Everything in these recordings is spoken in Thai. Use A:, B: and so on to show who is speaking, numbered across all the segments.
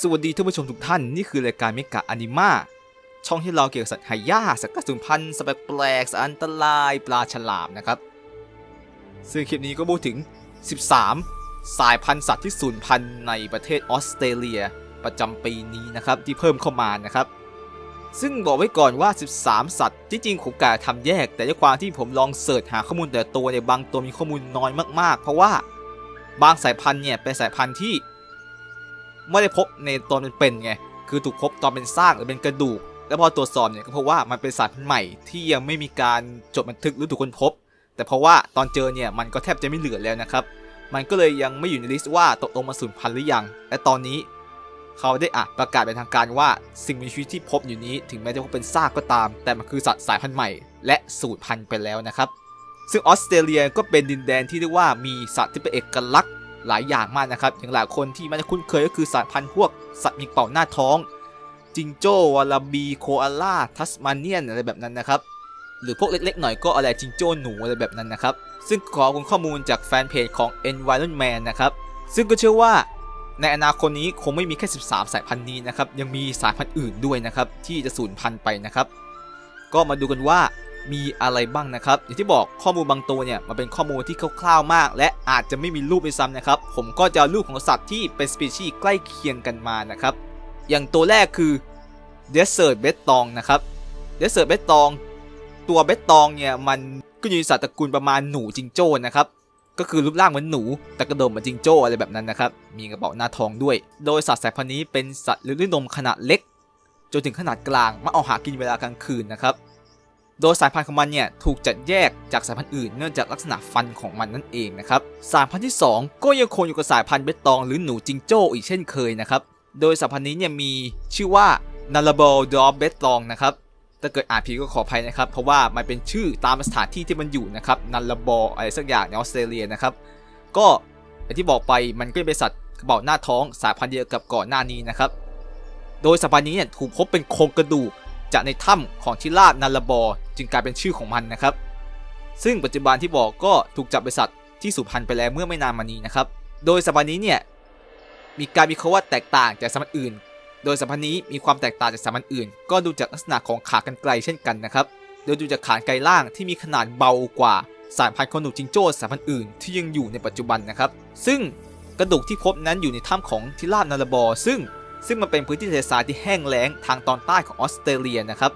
A: สวัสดีท่านผู้ชมทุกท่าน นี่คือรายการเมกะอนิมาช่องที่เราเกี่ยวกับสัตว์หายากสัตว์กระสุนพันธุ์สัตว์แปลกสัตว์อันตรายปลาฉลามนะครับ ซึ่งคลิปนี้ก็พูดถึง 13 สายพันธุ์สัตว์ที่สูญพันธุ์ในประเทศออสเตรเลียประจำปีนี้นะครับที่เพิ่มเข้ามานะครับ ซึ่งบอกไว้ก่อนว่า 13 สัตว์ที่จริงผมกะทำแยก แต่ด้วยความที่ผมลองเสิร์ชหาข้อมูลแต่ตัวเนี่ยบางตัวมีข้อมูลน้อยมากๆ เพราะว่าบางสายพันธุ์เนี่ยเป็นสายพันธุ์ที่ ไม่ได้พบในตอนเป็นๆไงคือถูกพบตอนเป็นซากหรือเป็นกระดูก แล้วพอตรวจสอบเนี่ยก็พบว่ามันเป็นสายพันธุ์ใหม่ที่ยังไม่มีการจดบันทึกหรือถูกค้นพบ แต่เพราะว่าตอนเจอเนี่ยมันก็แทบจะไม่เหลือแล้วนะครับ มันก็เลยยังไม่อยู่ในลิสต์ว่าตกลงมาสูญพันธุ์หรือยัง และตอนนี้ เขาได้อะประกาศเป็นทางการว่าสิ่งมีชีวิตที่พบอยู่นี้ ถึงแม้จะพบเป็นซากก็ตาม แต่มันคือสัตว์สายพันธุ์ใหม่ และสูญพันธุ์ไปแล้วนะครับซึ่งออสเตรเลียก็เป็นดินแดนที่เรียกว่ามีสัตว์ที่เป็นเอกลักษณ์ หลายอย่างมากนะครับอย่างหลายคนที่มันจะคุ้นเคยก็คือสายพันธุ์พวกสัตว์มีเป่าหน้าท้องจิงโจ้วาลาบีโคอาล่าทัสมาเนียนอะไรแบบนั้นนะครับ หรือพวกเล็กๆหน่อยก็อะไรจิงโจ้หนูอะไรแบบนั้นนะครับ ซึ่งขอคุณข้อมูลจากแฟนเพจของ Environment นะครับ ซึ่งก็เชื่อว่าในอนาคตนี้คงไม่มีแค่ 13 สายพันธุ์นี้นะครับ ยังมีสายพันธุ์อื่นด้วยนะครับ ที่จะสูญพันธุ์ไปนะครับ ก็มาดูกันว่า มีอะไรบ้างนะครับ อย่างที่บอกข้อมูลบางตัวเนี่ยมันเป็นข้อมูลที่คร่าวๆมาก และอาจจะไม่มีรูปด้วยซ้ำนะครับ ผมก็จะรูปของสัตว์ที่เป็นสปีชีส์ใกล้เคียงกันมานะครับ อย่างตัวแรกคือ Desert b e t t o n g นะครับ Desert b e t t o n g ตัวเบตตองเนี่ยมันก็อยู่ในสัตว์ตระกูลประมาณหนูจิงโจ้นะครับก็คือรูปร่างเหมือนหนู แต่กระโดดเหมือนจิงโจ้อะไรแบบนั้นนะครับ มีกระเป๋าหน้าทองด้วย โดยสัตว์สายพันธุ์นี้เป็นสัตว์เลื้อยนมขนาดเล็ก จนถึงขนาดกลางมาเอาหากินเวลากลางคืนนะครับ โดยสายพันธุ์ของมันเนี่ยถูกจัดแยกจากสายพันธุ์อื่นเนื่องจากลักษณะฟันของมันนั่นเองนะครับสายพันธุ์ที่ 2 ก็ยังคงอยู่กับสายพันธุ์เบตตองหรือหนูจิงโจ้อีกเช่นเคยนะครับโดยสายพันธุ์นี้เนี่ยมีชื่อว่า n a l a b o d o b b e t o n g นะครับถ้าเกิดอ่านผิดก็ขออภัยนะครับ เพราะว่ามันเป็นชื่อตามสถานที่ที่มันอยู่นะครับนันลาบออะไรสักอย่างในออสเตรเลียนะครับก็อย่างที่บอกไปมันก็เป็นสัตว์กระบอกหน้าท้องสายพันธุ์เดียวกับก่อนหน้านี้นะครับ โดยสายพันธุ์นี้เนี่ยถูกพบเป็นโครงกระดูกจากในถ้ำของทิราบนันลาบอ จึงกลายเป็นชื่อของมันนะครับ ซึ่งปัจจุบันที่บอกก็ถูกจับเป็นสัตว์ที่สูญพันธุ์ไปแล้วเมื่อไม่นานมานี้นะครับ โดยสายพันนี้เนี่ยมีการวิเคราะห์ว่าแตกต่างจากสายพันธ์อื่น โดยสายพันธ์นี้มีความแตกต่างจากสายพันธ์อื่น ก็ดูจากลักษณะของขากรรไกรเช่นกันนะครับ โดยดูจากขากรรไกรล่างที่มีขนาดเบากว่าสายพันธุ์ของหนูจิงโจ้สายพันธุ์อื่นที่ยังอยู่ในปัจจุบันนะครับ ซึ่งกระดูกที่พบนั้นอยู่ในถ้ำของทิราบนาราบอ ซึ่งซึ่งมันเป็นพื้นที่ทะเลทรายที่แห้งแล้งทางตอนใต้ของออสเตรเลียนะครับ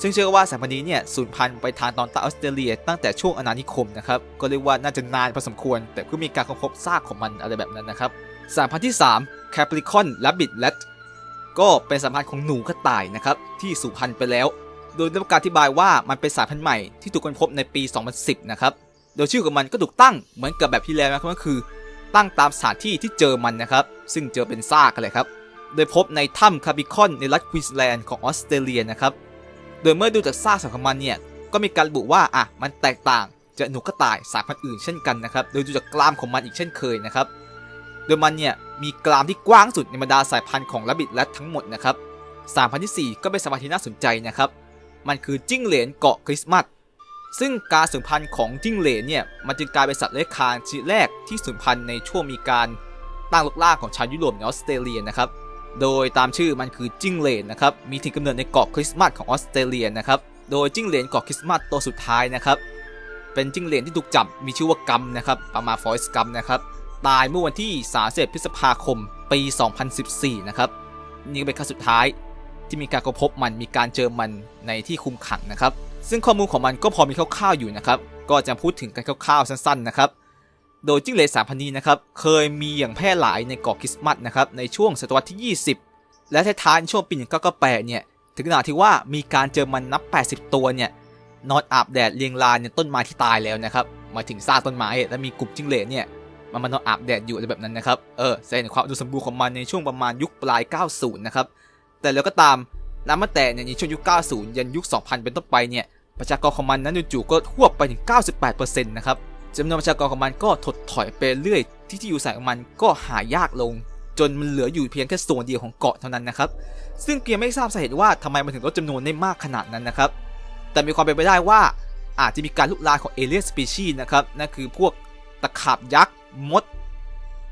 A: ซึ่งเชื่อว่าสายพันธุ์นี้เนี่ยสูญพันธุ์ไปทางตอนใต้ออสเตรเลีย ตั้งแต่ช่วงอาณานิคมนะครับก็เรียกว่าน่าจะนานพอสมควร แต่เพิ่งมีการค้นพบซากของมันอะไรแบบนั้นนะครับสายพันธุ์ที่3 Capricorn Rabbit Rat ก็เป็นสายพันธุ์ของหนูกระต่ายนะครับที่สูญพันธุ์ไปแล้ว โดยได้รับการอธิบายว่ามันเป็นสายพันธุ์ใหม่ที่ถูกค้นพบในปี 2010 นะครับโดยชื่อของมันก็ถูกตั้งเหมือนกับแบบที่แล้วนะครับก็คือ ตั้งตามสถานที่ที่เจอมันนะครับซึ่งเจอเป็นซากกันเลยครับโดยพบในถ้ำคาบิคอนในรัฐควีนสแลนด์ของออสเตรเลียนะครับ โดยเมื่อดูจากซากสัตว์ของมันเนี่ย ก็มีการระบุว่าอะมันแตกต่างจากหนูกระต่ายสายพันธุ์อื่นเช่นกันนะครับ โดยดูจากกรามของมันอีกเช่นเคยนะครับ โดยมันเนี่ยมีกรามที่กว้างสุดในบรรดาสายพันธุ์ของระบิดและทั้งหมดนะครับสายพันธุ์ที่ 4 ก็เป็นสายพันธุ์ที่น่าสนใจนะครับ มันคือจิ้งเหลนเกาะคริสต์มาส ซึ่งการสูญพันธุ์ของจิ้งเหลนเนี่ย มันจึงกลายเป็นสัตว์เลื้อยคลานชนิดแรกที่สูญพันธุ์ในช่วงมีการตั้งลกล่าของชาวยุโรปในออสเตรเลียนะครับ โดยตามชื่อมันคือจิ้งเหลนนะครับ มีถิ่นกำเนิดในเกาะคริสต์มาสของออสเตรเลียนะครับ โดยจิ้งเหลนเกาะคริสต์มาสตัวสุดท้ายนะครับ เป็นจิ้งเหลนที่ถูกจับมีชื่อว่ากัมนะครับประมาณฟอยส์กัมนะครับ ตายเมื่อวันที่31พฤษภาคมปี 2014 นะครับ นี่เป็นครั้งสุดท้ายที่มีการค้นพบมันมีการเจอมันในที่คุมขังนะครับ ซึ่งข้อมูลของมันก็พอมีคร่าวๆอยู่นะครับ ก็จะพูดถึงกันคร่าวๆสั้นๆนะครับ โดยจิ้งเหลนสายพันธุ์นี้นะครับเคยมีอย่างแพร่หลายในเกาะคริสต์มาสนะครับในช่วงศตวรรษที่ 20 และท้ายๆในช่วงปี 1998 เนี่ยถึงขนาดที่ว่ามีการเจอมันนับ 80 ตัวเนี่ยนอนอาบแดดเรียงรายในต้นไม้ที่ตายแล้วนะครับมาถึงซากต้นไม้และมีกลุ่มจิ้งเหลนเนี่ยมันมานอนอาบแดดอยู่อะไรแบบนั้นนะครับเออแสดงความอุดมสมบูรณ์ของมันในช่วงประมาณยุคปลาย 90 นะครับแต่แล้วก็ตามนับมาแต่ในช่วงยุค 90 ยันยุค 2000 เป็นต้นไปเนี่ยประชากรของมันนั้นจู่ๆก็ทวบไปถึง 98%นะครับ จำนวนประชากรของมันก็ถดถอยไปเรื่อย ที่ที่อยู่อาศัยของมันก็หายากลง จนมันเหลืออยู่เพียงแค่ส่วนเดียวของเกาะเท่านั้นนะครับ ซึ่งเกียร์ไม่ทราบสาเหตุว่าทำไมมันถึงลดจำนวนได้มากขนาดนั้นนะครับ แต่มีความเป็นไปได้ว่าอาจจะมีการลุกลามของเอเลี่ยนสปีชีส์นะครับ นั่นคือพวกตะขาบยักษ์ มด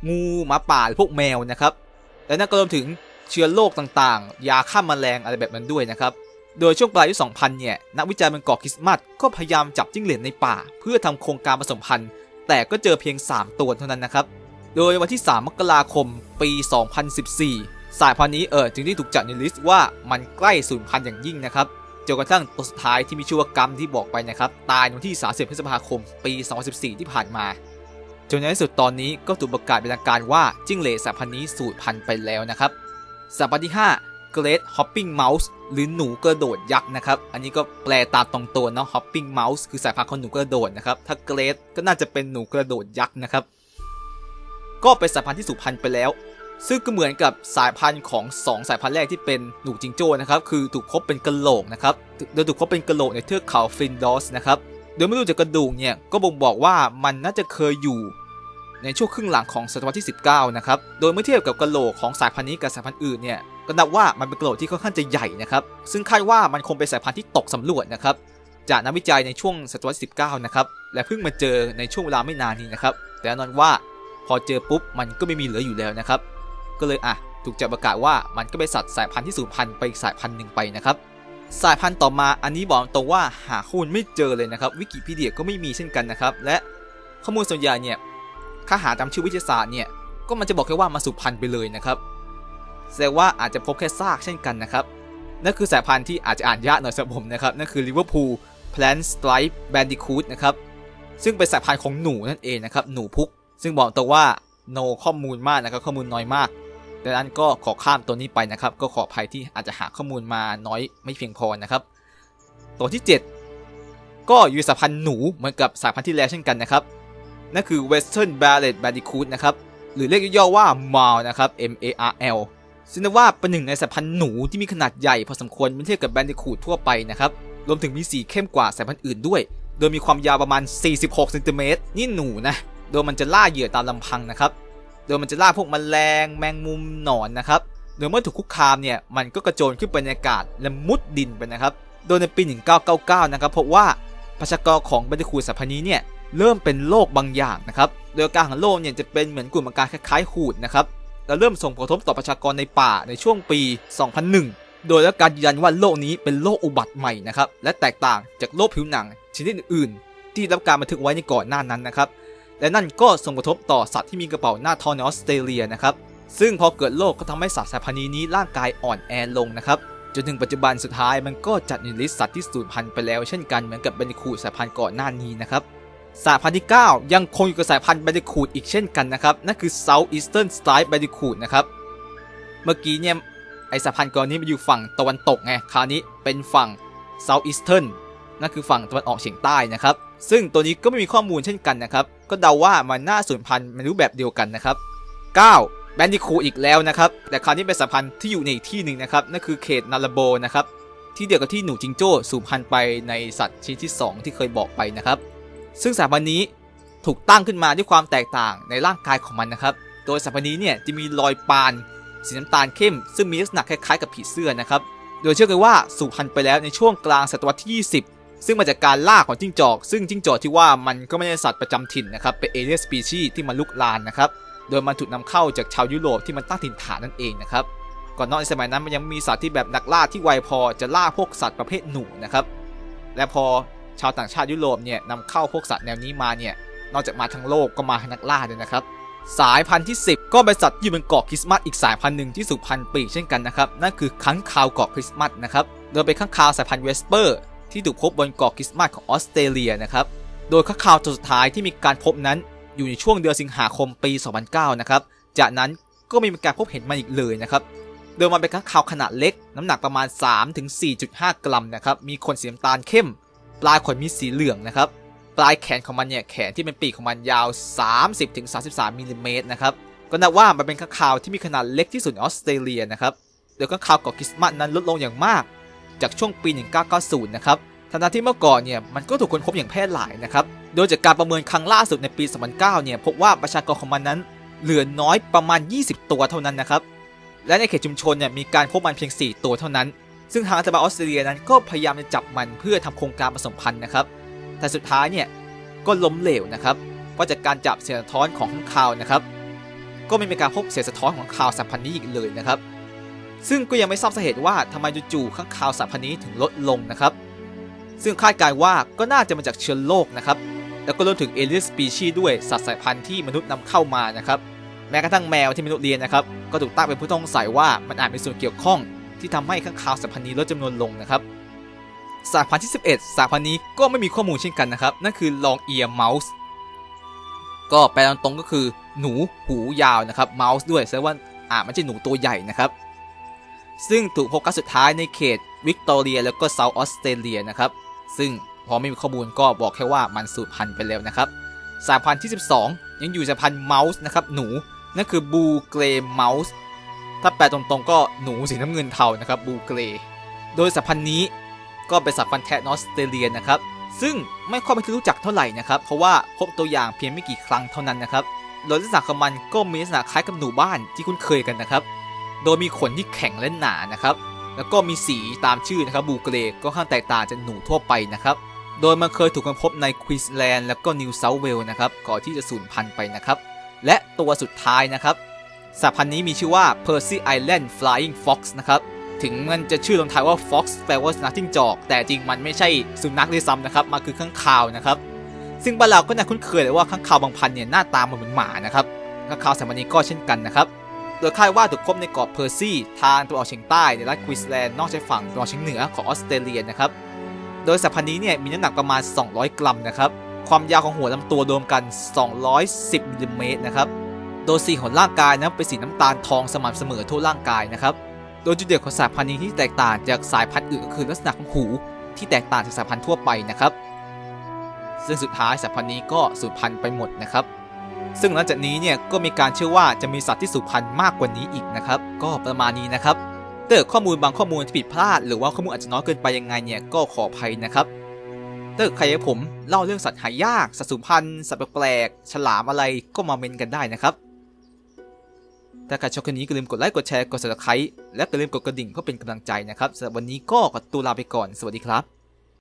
A: งูหมาป่าหรือพวกแมวนะครับ และนั่นก็รวมถึงเชื้อโรคต่างๆ ยาฆ่ามาแมลงอะไรแบบนั้นด้วยนะครับ โดยช่วงปลายยุค 2000 เนี่ย นักวิจัยบนเกาะคริสต์มาสก็พยายามจับจิ้งเหลนในป่า เพื่อทำโครงการผสมพันธุ์ แต่ก็เจอเพียง 3 ตัวเท่านั้นนะครับ โดยวันที่ 3 มกราคม ปี 2014 สายพันธุ์นี้เออจึงได้ถูกจัดในลิสต์ว่ามันใกล้สูญพันธุ์อย่างยิ่งนะครับจนกระทั่งตัวสุดท้ายที่มีชื่อว่ากรรมที่บอกไปนะครับ ตายในวันที่ 30 พฤษภาคม ปี 2014 ที่ผ่านมา จนในที่สุดตอนนี้ก็ถูกประกาศเป็นทางการว่าจิ้งเหลนสายพันธุ์นี้สูญพันธุ์ไปแล้วนะครับสายพันธุ์ที่ 5 Great Hopping Mouse หรือหนูกระโดดยักษ์นะครับ อันนี้ก็แปลตามตรงตัวเนาะ Hopping Mouse คือสายพันธุ์ของหนูกระโดดนะครับ ถ้า Great ก็น่าจะเป็นหนูกระโดดยักษ์นะครับ ก็เป็นสายพันธุ์ที่สูญพันธุ์ไปแล้ว ซึ่งก็เหมือนกับสายพันธุ์ของ 2 สายพันธุ์แรกที่เป็นหนูจิงโจ้นะครับ คือถูกพบเป็นกระโหลกนะครับ โดยถูกพบเป็นกระโหลกในเทือกเขาฟินดอสนะครับ โดยไม่ดูจากกระดูกเนี่ย ก็บ่งบอกว่ามันน่าจะเคยอยู่ในช่วงครึ่งหลังของศตวรรษที่ 19 นะครับ โดยเมื่อเทียบกับกระโหลกของสายพันธุ์นี้กับสายพันธุ์อื่นเนี่ย ก็นับว่ามันเป็นกระโหลกที่ค่อนข้างจะใหญ่นะครับ ซึ่งคาดว่ามันคงเป็นสายพันธุ์ที่ตกสำรวจนะครับ จากนักวิจัยในช่วงศตวรรษที่19 นะครับ และเพิ่งมาเจอในช่วงเวลาไม่นานนี้นะครับ แต่แน่นอนว่าพอเจอปุ๊บมันก็ไม่มีเหลืออยู่แล้วนะครับ ก็เลยอะถูกจับประกาศว่ามันก็เป็นสัตว์สายพันธุ์ที่สูญพันธุ์ไปอีกสายพันธุ์หนึ่งไปนะครับ สายพันธุ์ต่อมาอันนี้บอกตรงว่าหาข้อมูลไม่เจอเลยนะครับ วิกิพีเดียก็ไม่มีเช่นกันนะครับ และข้อมูลส่วนใหญ่เนี่ยถ้าหาตามชื่อวิทยาศาสตร์เนี่ยก็มันจะบอกแค่ว่ามาสูญพันธุ์ไปเลยนะครับ แสดงว่าอาจจะพบแค่ซากเช่นกันนะครับ นั่นคือสายพันธุ์ที่อาจจะอ่านยากหน่อยสำหรับผมนะครับ นั่นคือ Liverpool Plant Stripe Bandicoot นะครับ ซึ่งเป็นสายพันธุ์ของหนูนั่นเองนะครับ หนูพุก ซึ่งบอกตรงว่า no ข้อมูลมากนะครับ ข้อมูลน้อยมาก ดังนั้นก็ขอข้ามตัวนี้ไปนะครับ ก็ขออภัยที่อาจจะหาข้อมูลมาน้อยไม่เพียงพอนะครับ ตัวที่ 7 ก็อยู่สายพันธุ์หนูเหมือนกับสายพันธุ์ที่แล้วเช่นกันนะครับ นั่นคือ Western Barred Bandicoot นะครับ หรือเรียกย่อๆว่า MAL นะครับ M A R L ซึ่งนับว่าเป็นหนึ่งในสายพันธุ์หนูที่มีขนาดใหญ่พอสมควรเมื่อเทียบกับ Bandicoot ทั่วไปนะครับ รวมถึงมีสีเข้มกว่าสายพันธุ์อื่นด้วย โดยมีความยาวประมาณ 46เซนติเมตรนี่หนูนะ โดยมันจะล่าเหยื่อตามลำพังนะครับ โดยมันจะล่าพวกแมลง แมงมุม หนอนนะครับ โดยเมื่อถูกคุกคามเนี่ย มันก็กระโจนขึ้นไปในอากาศและมุดดินไปนะครับ โดยในปี 1999 นะครับพบว่าประชากรของแบนดิคูดสายพันธุ์นี้เนี่ยเริ่มเป็นโรคบางอย่างนะครับ โดยอาการของโรคเนี่ยจะเป็นเหมือนกลุ่มอาการคล้ายๆหูดนะครับ และเริ่มส่งผลกระทบต่อประชากรในป่าในช่วงปี 2001 โดยแล้วการยืนยันว่าโรคนี้เป็นโรคอุบัติใหม่นะครับและแตกต่างจากโรคผิวหนังชนิดอื่นๆ ที่รับการบันทึกไว้ในก่อนหน้านั้นนะครับและนั่นก็ส่งผลกระทบต่อสัตว์ที่มีกระเป๋าหน้าท้องในออสเตรเลียนะครับซึ่งพอเกิดโรคก็ทำให้สัตว์สายพันธุ์นี้ร่างกายอ่อนแอลงนะครับจนถึงปัจจุบันสุดท้ายมันก็จัดในลิสต์สัตว์ที่สูญพันธุ์ไปแล้วเช่นกันเหมือนกับแบนิคูสายพันธุ์ก่อนหน้านี้นะครับ สายพันธุ์ที่ 9 ยังคงอยู่กับสายพันธุ์แบนดิคูดอีกเช่นกันนะครับ นั่นคือ South Eastern Stripe Bandicoot นะครับ เมื่อกี้เนี่ย ไอสายพันธุ์ก่อนนี้มันอยู่ฝั่งตะวันตกไง คราวนี้เป็นฝั่ง South Eastern นั่นคือฝั่งตะวันออกเฉียงใต้นะครับ ซึ่งตัวนี้ก็ไม่มีข้อมูลเช่นกันนะครับ ก็เดาว่ามันน่าสูญพันธุ์ในรูปแบบเดียวกันนะครับ 9. แบนดิคูอีกแล้วนะครับ แต่คราวนี้เป็นสายพันธุ์ที่อยู่ในอีกที่หนึ่งนะครับ นั่นคือเขตนาราโบนะครับ ที่เดียวกับที่หนูจิงโจ้สูญพันธุ์ไปในสัตว์ชนิดที่ 2 ที่เคยบอกไปนะครับ ซึ่งสายพันนี้ถูกตั้งขึ้นมาด้วยความแตกต่างในร่างกายของมันนะครับ โดยสายพันนี้เนี่ยจะมีรอยปานสีน้ำตาลเข้ม ซึ่งมีลักษณะคล้ายๆกับผีเสื้อนะครับ โดยเชื่อกันว่าสูญพันธุ์ไปแล้วในช่วงกลางศตวรรษที่ 20 ซึ่งมาจากการล่าของจิ้งจอก ซึ่งจิ้งจอกที่ว่ามันก็ไม่ใช่สัตว์ประจำถิ่นนะครับ เป็นเอเลียนสปีชีส์ที่มาลุกลานนะครับ โดยมันถูกนำเข้าจากชาวยุโรปที่มันตั้งถิ่นฐานนั่นเองนะครับ ก่อนนอกในสมัยนั้นมันยังมีสัตว์ที่แบบนักล่าที่ไวพอจะล่าพวกสัตว์ประเภทหนูนะครับ และพอ ชาวต่างชาติยุโรปเนี่ยนำเข้าพวกสัตว์แนวนี้มาเนี่ยนอกจากมาทั้งโลกก็มาทั้นักล่าด้วยนะครับ สายพันธุ์ที่ 10 ก็เป็นสัตว์ที่อยู่บนเกาะคริสต์มาสอีกสายพันธุ์หนึ่งที่สูญพันธุ์ปีกเช่นกันนะครับนั่นคือค้างคาวเกาะคริสต์มาสนะครับโดยเป็นค้างคาวสายพันธุ์เวสเปอร์ ที่ถูกพบบนเกาะคริสต์มาสของออสเตรเลียนะครับโดยค้างคาวตัวสุดท้ายที่มีการพบนั้นอยู่ในช่วงเดือนสิงหาคมปี 2009 นะครับจากนั้นก็ไม่มีการพบเห็นมันอีกเลยนะครับโดยมันเป็นค้างคาวขนาดเล็ก น้ำหนักประมาณ 3-4.5 กรัมนะครับมีขนสีน้ำตาลเข้ม ปลายขนมีสีเหลืองนะครับ ปลายแขนของมันเนี่ยแขนที่เป็นปีกของมันยาว 30-33มิลลิเมตรนะครับก็นับว่ามันเป็นค้างคาวที่มีขนาดเล็กที่สุดในออสเตรเลียนะครับโดยค้างคาวเกาะคริสต์มาสนั้นลดลงอย่างมาก จากช่วงปี 1990 นะครับทั้งที่เมื่อก่อนเนี่ยมันก็ถูกค้นพบอย่างแพร่หลายนะครับ โดยจากการประเมินครั้งล่าสุดในปี 2009 เนี่ยพบว่าประชากรของมันนั้น เหลือน้อยประมาณ 20 ตัวเท่านั้นนะครับ และในเขตชุมชนเนี่ยมีการพบมันเพียง 4 ตัวเท่านั้น ซึ่งทางรัฐบาลออสเตรเลียนั้นก็พยายามจะจับมันเพื่อทำโครงการผสมพันธุ์นะครับ แต่สุดท้ายเนี่ยก็ล้มเหลวนะครับเพราะจากการจับเสียงสะท้อนของข้างคาวนะครับ ก็ไม่มีการพบเสียงสะท้อนของข่าวสัมพันธ์นี้อีกเลยนะครับ ซึ่งก็ยังไม่ทราบสาเหตุว่าทำไมจู่ๆข้างคาวสายพันธุ์นี้ถึงลดลงนะครับ ซึ่งคาดการว่าก็น่าจะมาจากเชื้อโรคนะครับ แล้วก็รวมถึงเอเลียนสปีชีด้วยสัตว์สายพันธุ์ที่มนุษย์นำเข้ามานะครับ แม้กระทั่งแมวที่มนุษย์เลี้ยงนะครับ ก็ถูกตั้งเป็นผู้ต้องสัยว่ามันอาจมีส่วนเกี่ยวข้อง ที่ทำให้ข้างคาวสายพันธุ์นี้ลดจำนวนลงนะครับสายพันธุ์ที่ 11 สายพันธุ์นี้ก็ไม่มีข้อมูลเช่นกันนะครับ นั่นคือลองเอียร์เมาส์ก็แปลตรงก็คือหนูหูยาวนะครับเมาส์ด้วยแสดงว่าอ่าจไม่ใช่หนูตัวใหญ่นะครับ ซึ่งถูกพบครั้งสุดท้ายในเขตวิกตอเรียแล้วก็เซาท์ออสเตรเลียนะครับ ซึ่งพอไม่มีข้อมูลก็บอกแค่ว่ามันสูญพันธุ์ไปแล้วนะครับ สายพันธุ์ที่ 12 ยังอยู่สายพันธุ์เมาส์นะครับหนู นั่นคือบูเกรเมาส์ ถ้าแปลตรงๆก็หนูสีน้ำเงินเทานะครับบูเกรโดยสายพันธุ์นี้ก็เป็นสายพันแทะนอสเตรเลียนะครับ ซึ่งไม่ค่อยเป็นที่รู้จักเท่าไหร่นะครับ เพราะว่าพบตัวอย่างเพียงไม่กี่ครั้งเท่านั้นนะครับ โดยลักษณะของมันก็มีลักษณะคล้ายกับหนูบ้านที่คุ้นเคยกันนะครับ โดยมีขนที่แข็งและหนานะครับ แล้วก็มีสีตามชื่อนะครับบูเกรก็ค่อนข้างแตกต่างจากหนูทั่วไปนะครับ โดยมันเคยถูกค้นพบในควีนสแลนด์แล้วก็นิวเซาท์เวลส์นะครับ ก่อนที่จะสูญพันธุ์ไปนะครับ และตัวสุดท้ายนะครับ สายพันธุ์นี้มีชื่อว่า Percy Island Flying Fox นะครับ ถึงมันจะชื่อลงท้ายว่า Fox แปลว่าสุนัขจิ้งจอก แต่จริงมันไม่ใช่สุนัขด้วยซ้ำนะครับ มันคือข้างคาวนะครับ ซึ่งบ้านเราก็น่าคุ้นเคยเลยว่าข้างคาวบางพันธุ์เนี่ยหน้าตามันเหมือนหมานะครับ ข้างคาวสายพันธุ์นี้ก็เช่นกันนะครับ โดยคาดว่าถูกพบในเกาะเพอร์ซี่ทางตะวันออกเฉียงใต้ในรัฐควีนสแลนด์นอกชายฝั่งตะวันออกเฉียงเหนือของออสเตรเลียนะครับ โดยสายพันธุ์นี้เนี่ยมีน้ำหนักประมาณ 200 กรัมนะครับ ความยาวของหัวลำตัวรวมกัน 210มิลลิเมตรนะครับ โดยสีของร่างกายนะเป็นสีน้ำตาลทองสม่ำเสมอทั่วร่างกายนะครับ โดยจุดเด่นของสายพันธุ์นี้ที่แตกต่างจากสายพันธุ์อื่นก็คือลักษณะของหูที่แตกต่างจากสายพันธุ์ทั่วไปนะครับ ซึ่งสุดท้ายสายพันธุ์นี้ก็สูญพันธุ์ไปหมดนะครับ ซึ่งหลังจากนี้เนี่ยก็มีการเชื่อว่าจะมีสัตว์ที่สูญพันธุ์มากกว่านี้อีกนะครับ ก็ประมาณนี้นะครับถ้าเกิดข้อมูลบางข้อมูลที่ผิดพลาด หรือว่าข้อมูลอาจจะน้อยเกินไปยังไงเนี่ยก็ขออภัยนะครับถ้าเกิดใครผมเล่าเรื่องสัตว์หายากสัตว์สูญพันธุ์สัตว์แปลกๆฉลามอะไรก็มาเมนกันได้นะครับ ถ้าใครชอบคลิปนี้ก็ลืมกดไลค์กดแชร์กด subscribe และก็ลืมกดกระดิ่งเพื่อเป็นกำลังใจนะครับสำหรับวันนี้ก็ขอตัวลาไปก่อนสวัสดีครับ